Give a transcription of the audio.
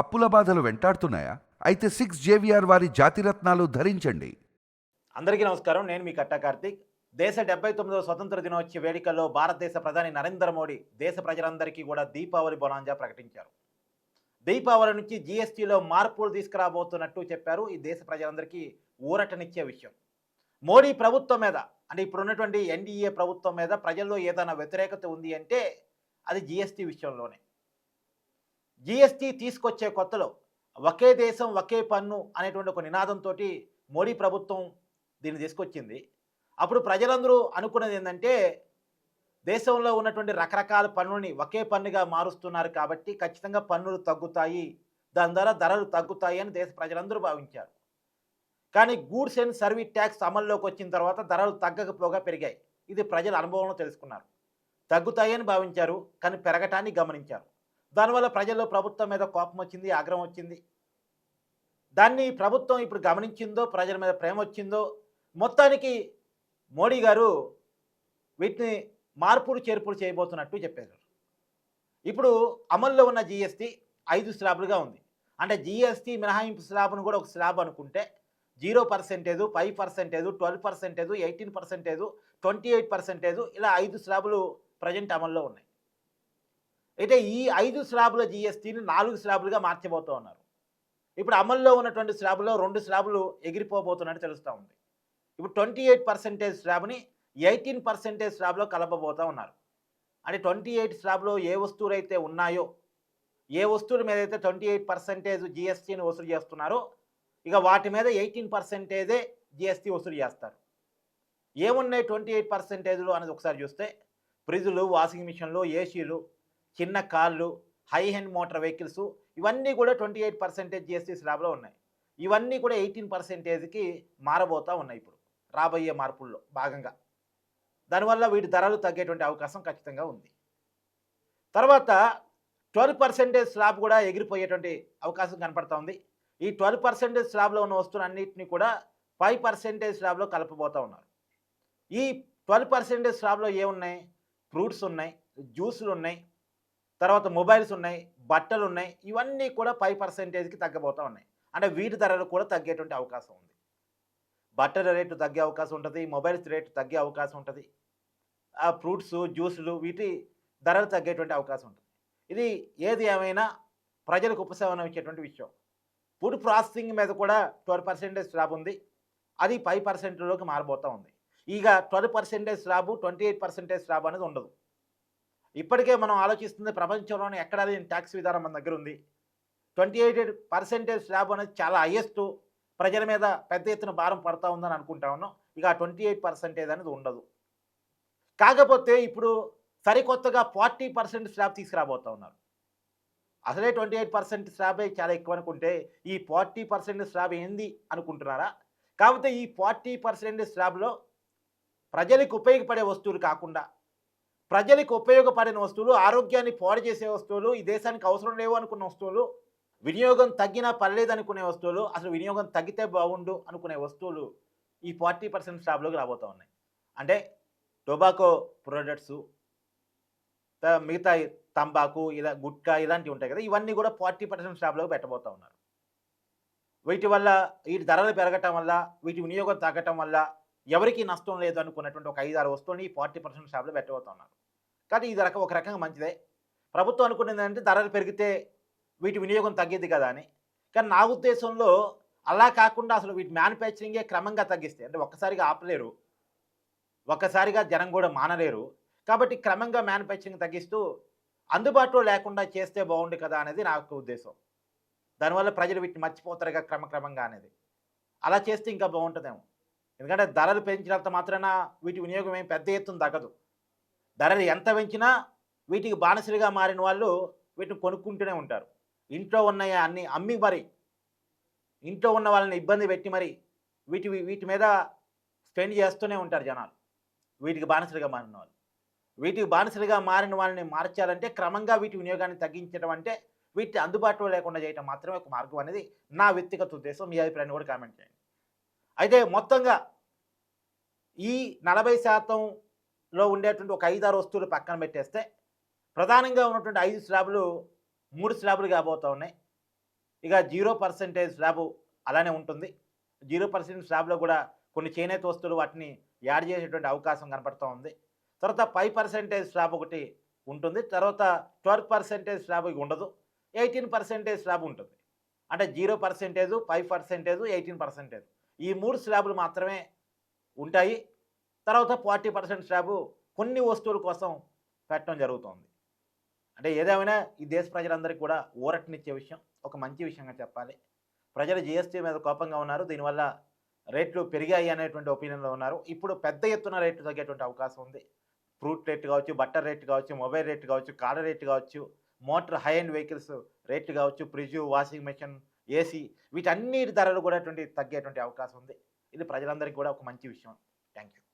అప్పుల బాధలు వెంటాడుతున్నాయా? అయితే సిక్స్ జేవిఆర్ వారి జాతిరత్నాలు ధరించండి. అందరికీ నమస్కారం. నేను మీ కట్టా కార్తీక్. దేశ డెబ్బై తొమ్మిదవ స్వతంత్ర దినోత్సవ వేడుకల్లో భారతదేశ ప్రధాని నరేంద్ర మోడీ దేశ ప్రజలందరికీ కూడా దీపావళి బొనాంజా ప్రకటించారు. దీపావళి నుంచి జీఎస్టీలో మార్పులు తీసుకురాబోతున్నట్టు చెప్పారు ఈ దేశ ప్రజలందరికీ ఊరటనిచ్చే విషయం. మోడీ ప్రభుత్వం మీద అంటే ఇప్పుడున్నటువంటి ఎన్డీఏ ప్రభుత్వం మీద ప్రజల్లో ఏదైనా వ్యతిరేకత ఉంది అంటే అది జీఎస్టీ విషయంలోనే. జీఎస్టీ తీసుకొచ్చే కొత్తలో ఒకే దేశం ఒకే పన్ను అనేటువంటి ఒక నినాదంతో మోడీ ప్రభుత్వం దీన్ని తీసుకొచ్చింది. అప్పుడు ప్రజలందరూ అనుకున్నది ఏంటంటే దేశంలో ఉన్నటువంటి రకరకాల పన్నుని ఒకే పన్నుగా మారుస్తున్నారు కాబట్టి ఖచ్చితంగా పన్నులు తగ్గుతాయి. దాని ద్వారా ధరలు తగ్గుతాయి అని దేశ ప్రజలందరూ భావించారు. కానీ గూడ్స్ అండ్ సర్వీస్ ట్యాక్స్ అమల్లోకి వచ్చిన తర్వాత ధరలు తగ్గకపోగా పెరిగాయి. ఇది ప్రజల అనుభవంలో తెలుసుకున్నారు. తగ్గుతాయని భావించారు కానీ పెరగటాన్ని గమనించారు. దానివల్ల ప్రజల్లో ప్రభుత్వం మీద కోపం వచ్చింది ఆగ్రహం వచ్చింది. దాన్ని ప్రభుత్వం ఇప్పుడు గమనించిందో ప్రజల మీద ప్రేమ వచ్చిందో మొత్తానికి మోడీ గారు వీటిని మార్పులు చేర్పులు చేయబోతున్నట్టు చెప్పారు. ఇప్పుడు అమల్లో ఉన్న జిఎస్టీ ఐదు స్లాబులుగా ఉంది. అంటే జిఎస్టీ మినహాయింపు స్లాబ్ను కూడా ఒక స్లాబ్ అనుకుంటే zero percentage five percentage twelve percentage eighteen percentage twenty eight percentage ఇలా ఐదు స్లాబులు ప్రజెంట్ అమల్లో ఉన్నాయి. అయితే ఈ ఐదు స్లాబుల జిఎస్టీని నాలుగు స్లాబులుగా మార్చబోతూ ఉన్నారు. ఇప్పుడు అమల్లో ఉన్నటువంటి స్లాబుల్లో రెండు స్లాబులు ఎగిరిపోబోతున్నట్టు తెలుస్తూ ఉంది. ఇప్పుడు ట్వంటీ ఎయిట్ పర్సెంటేజ్ స్లాబ్ని ఎయిటీన్ పర్సెంటేజ్ స్లాబ్లో కలపబోతూ ఉన్నారు. అంటే ట్వంటీ ఎయిట్ స్లాబ్లో ఏ వస్తువులు అయితే ఉన్నాయో ఏ వస్తువుల మీద అయితే ట్వంటీ ఎయిట్ పర్సెంటేజ్ జిఎస్టీని వసూలు చేస్తున్నారో ఇక వాటి మీద ఎయిటీన్ పర్సెంటేజే జిఎస్టీ వసూలు చేస్తారు. ఏమున్నాయి ట్వంటీ ఎయిట్ పర్సెంటేజ్లు అనేది ఒకసారి చూస్తే ఫ్రిడ్జ్లు వాషింగ్ మిషన్లు ఏసీలు చిన్న కార్లు హై హెండ్ మోటార్ వెహికల్స్ ఇవన్నీ కూడా ట్వంటీ ఎయిట్ పర్సెంటేజ్ జిఎస్టీ స్లాబ్లో ఉన్నాయి. ఇవన్నీ కూడా ఎయిటీన్ పర్సెంటేజ్కి మారబోతూ ఉన్నాయి ఇప్పుడు రాబోయే మార్పుల్లో భాగంగా. దానివల్ల వీటి ధరలు తగ్గేటువంటి అవకాశం ఖచ్చితంగా ఉంది. తర్వాత ట్వెల్వ్ పర్సెంటేజ్ స్లాబ్ కూడా ఎగిరిపోయేటువంటి అవకాశం కనపడతా ఉంది. ఈ ట్వెల్వ్ పర్సెంటేజ్ స్లాబ్లో ఉన్న వస్తువులన్నింటినీ కూడా ఫైవ్ పర్సెంటేజ్ స్లాబ్లో కలపబోతూ ఉన్నారు. ఈ ట్వెల్వ్ పర్సెంటేజ్ స్లాబ్లో ఏమున్నాయి? ఫ్రూట్స్ ఉన్నాయి జ్యూసులు ఉన్నాయి తర్వాత మొబైల్స్ ఉన్నాయి బట్టలు ఉన్నాయి ఇవన్నీ కూడా ఫైవ్ పర్సెంటేజ్కి తగ్గబోతూ ఉన్నాయి. అంటే వీటి ధరలు కూడా తగ్గేటువంటి అవకాశం ఉంది. బట్టల రేటు తగ్గే అవకాశం ఉంటుంది మొబైల్స్ రేటు తగ్గే అవకాశం ఉంటుంది. ఆ ఫ్రూట్స్ జ్యూసులు వీటి ధరలు తగ్గేటువంటి అవకాశం ఉంటుంది. ఇది ఏది ఏమైనా ప్రజలకు ఉపశమనం ఇచ్చేటువంటి విషయం. ఫుడ్ ప్రాసెసింగ్ మీద కూడా ట్వెల్వ్ పర్సెంటేజ్ స్లాబ్ ఉంది. అది ఫైవ్ పర్సెంట్లోకి మారిపోతూ ఉంది. ఇక twelve percentage slab twenty eight percentage slab అనేది ఉండదు. ఇప్పటికే మనం ఆలోచిస్తుంది ప్రపంచంలోనే ఎక్కడ లేని ట్యాక్స్ విధానం మన దగ్గర ఉంది. ట్వంటీ ఎయిట్ పర్సెంటేజ్ స్లాబ్ అనేది చాలా హైయెస్ట్ ప్రజల మీద పెద్ద ఎత్తున భారం పడతా ఉందని అనుకుంటా ఉన్నాం. ఇక ట్వంటీ ఎయిట్ పర్సెంటేజ్ అనేది ఉండదు. కాకపోతే ఇప్పుడు సరికొత్తగా ఫార్టీ పర్సెంట్ స్లాబ్ తీసుకురాబోతా ఉన్నారు. అసలే ట్వంటీ ఎయిట్ పర్సెంట్ స్లాబే చాలా ఎక్కువ అనుకుంటే ఈ ఫార్టీ పర్సెంట్ స్లాబ్ ఏంది అనుకుంటున్నారా? కాకపోతే ఈ ఫార్టీ పర్సెంట్ స్లాబ్లో ప్రజలకు ఉపయోగపడే వస్తువులు కాకుండా ప్రజలకు ఉపయోగపడిన వస్తువులు ఆరోగ్యాన్ని పాడు చేసే వస్తువులు ఈ దేశానికి అవసరం లేవు అనుకున్న వస్తువులు వినియోగం తగ్గినా పర్లేదు అనుకునే వస్తువులు అసలు వినియోగం తగ్గితే బాగుండు అనుకునే వస్తువులు ఈ ఫార్టీ పర్సెంట్ స్టాప్లోకి రాబోతూ ఉన్నాయి. అంటే టొబాకో ప్రొడక్ట్స్ మిగతా తంబాకు ఇలా గుట్కా ఇలాంటివి ఉంటాయి కదా ఇవన్నీ కూడా ఫార్టీ పర్సెంట్ స్లాబ్లోకి పెట్టబోతూ ఉన్నారు. వీటి వల్ల వీటి ధరలు పెరగటం వల్ల వీటి వినియోగం తగ్గటం వల్ల ఎవరికి నష్టం లేదు అనుకున్నటువంటి ఒక ఐదు ఆరు వస్తువుని ఫార్టీ పర్సెంట్ షాప్లో పెట్టబోతున్నారు. కానీ ఇది రకం ఒక రకంగా మంచిదే. ప్రభుత్వం అనుకునేది ఏంటంటే ధరలు పెరిగితే వీటి వినియోగం తగ్గేది కదా అని. కానీ నా ఉద్దేశంలో అలా కాకుండా అసలు వీటి మ్యానుఫ్యాక్చరింగే క్రమంగా తగ్గిస్తే అంటే ఒక్కసారిగా ఆపలేరు ఒక్కసారిగా జనం కూడా మానలేరు. కాబట్టి క్రమంగా మ్యానుఫ్యాక్చరింగ్ తగ్గిస్తూ అందుబాటులో లేకుండా చేస్తే బాగుండు కదా అనేది నా ఉద్దేశం. దానివల్ల ప్రజలు వీటిని మర్చిపోతారుగా క్రమక్రమంగా అనేది. అలా చేస్తే ఇంకా బాగుంటుందేమో. ఎందుకంటే ధరలు పెంచినంత మాత్రాన వీటి వినియోగం ఏం పెద్ద ఎత్తున తగ్గదు. ధరలు ఎంత పెంచినా వీటికి బానిసలుగా మారిన వాళ్ళు వీటిని కొనుక్కుంటూనే ఉంటారు. ఇంట్లో ఉన్న అన్ని అమ్మి మరి ఇంట్లో ఉన్న వాళ్ళని ఇబ్బంది పెట్టి మరి వీటి వీటి మీద స్పెండ్ చేస్తూనే ఉంటారు జనాలు. వీటికి బానిసలుగా మారిన వాళ్ళు. వీటికి బానిసలుగా మారిన వాళ్ళని మార్చాలంటే క్రమంగా వీటి వినియోగాన్ని తగ్గించడం అంటే వీటి అందుబాటులో లేకుండా చేయడం మాత్రమే ఒక మార్గం అనేది నా వ్యక్తిగత ఉద్దేశం. మీ అభిప్రాయాన్ని కూడా కామెంట్ చేయండి. అయితే మొత్తంగా ఈ నలభై శాతంలో ఉండేటువంటి ఒక ఐదారు వస్తువులు పక్కన పెట్టేస్తే ప్రధానంగా ఉన్నటువంటి ఐదు స్లాబులు మూడు స్లాబులు కాబోతూ ఉన్నాయి. ఇక జీరో పర్సెంటేజ్ స్లాబు అలానే ఉంటుంది. జీరో పర్సెంట్ స్లాబ్లో కూడా కొన్ని చేనేత వస్తువులు వాటిని యాడ్ చేసేటువంటి అవకాశం కనపడుతూ ఉంది. తర్వాత ఫైవ్ పర్సెంటేజ్ స్లాబ్ ఒకటి ఉంటుంది. తర్వాత ట్వెల్వ్ పర్సెంటేజ్ స్లాబ్ ఉండదు. ఎయిటీన్ పర్సెంటేజ్ స్లాబ్ ఉంటుంది. అంటే zero percentage five percentage eighteen percentage. ఈ మూడు స్లాబులు మాత్రమే ఉంటాయి. తర్వాత ఫార్టీ పర్సెంట్ స్లాబ్ కొన్ని వస్తువుల కోసం పెట్టడం జరుగుతుంది. అంటే ఏదేమైనా ఈ దేశ ప్రజలందరికీ కూడా ఊరటనిచ్చే విషయం ఒక మంచి విషయంగా చెప్పాలి. ప్రజలు జిఎస్టీ మీద కోపంగా ఉన్నారు. దీనివల్ల రేట్లు పెరిగాయి అనేటువంటి ఒపీనియన్లో ఉన్నారు. ఇప్పుడు పెద్ద ఎత్తున రేట్లు తగ్గేటువంటి అవకాశం ఉంది. ఫ్రూట్ రేట్ కావచ్చు బట్టర్ రేట్ కావచ్చు మొబైల్ రేట్ కావచ్చు కార్ రేట్ కావచ్చు motor high and vehicles rate కావచ్చు ఫ్రిడ్జ్ వాషింగ్ మెషిన్ ఏసీ వీటన్నిటి ధరలు కూడా అటువంటి తగ్గేటువంటి అవకాశం ఉంది. ఇది ప్రజలందరికీ కూడా ఒక మంచి విషయం. Thank you